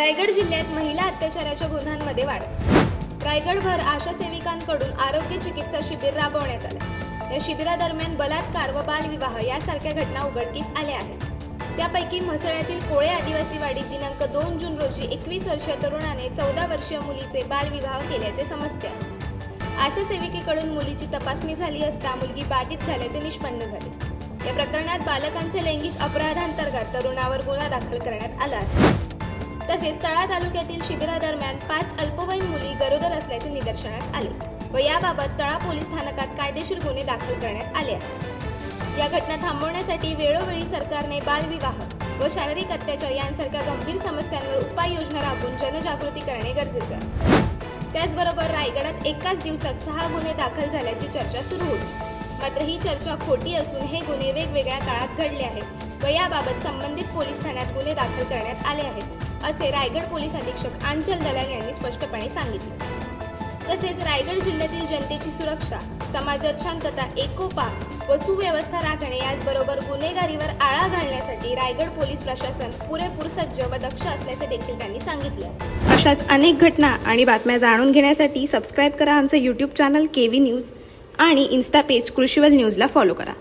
रायगड जिल्ह्यात महिला अत्याचाराच्या गुन्ह्यांमध्ये वाढ. रायगडभर आशा सेविकांकडून आरोग्य चिकित्सा शिबिर राबवण्यात आलं. या शिबिरादरम्यान बलात्कार व बालविवाह यासारख्या घटना उघडकीस आल्या आहेत. त्यापैकी म्हसळ्यातील कोळे आदिवासी वाडीत दिनांक दोन जून रोजी एकवीस वर्षीय तरुणाने चौदा वर्षीय मुलीचे बालविवाह केल्याचे समजते. आशा सेविकेकडून मुलीची तपासणी झाली असता मुलगी बाधित झाल्याचे निष्पन्न झाले. या प्रकरणात बालकांचे लैंगिक अपराधांतर्गत तरुणावर गुन्हा दाखल करण्यात आला आहे. तसेच तळा तालुक्यातील शिबिरादरम्यान पाच अल्पवयीन मुली गरोदर असल्याचे निदर्शनास आले व याबाबत तळा पोलीस स्थानकात कायदेशीर गुन्हे दाखल करण्यात आले आहेत. या घटना थांबवण्यासाठी वेळोवेळी सरकारने बालविवाह व शारीरिक अत्याचार यांसारख्या गंभीर समस्यांवर उपाययोजना राबवून जनजागृती करणे गरजेचे आहे. त्याचबरोबर रायगडात एकाच दिवसात सहा गुन्हे दाखल झाल्याची चर्चा सुरू होती. मात्र ही चर्चा खोटी असून हे गुन्हे वेगवेगळ्या काळात घडले आहेत व याबाबत संबंधित पोलीस ठाण्यात गुन्हे दाखल करण्यात आले आहेत. असे रायगड पोलीस अधीक्षक आंचल दलाल यांनी स्पष्टपणे सांगितले. तसेच रायगड जिल्ह्यातील जनतेची सुरक्षा समाजात शांतता एकोपा व सुव्यवस्था राखणे याचबरोबर गुन्हेगारीवर आळा घालण्यासाठी रायगड पोलीस प्रशासन पुरेपूर सज्ज व दक्ष असल्याचे देखील त्यांनी सांगितले. अशाच अनेक घटना आणि बातम्या जाणून घेण्यासाठी सबस्क्राईब करा आमचं YouTube channel K V news आणि इन्स्टा पेज कृषीवल न्यूजला फॉलो करा.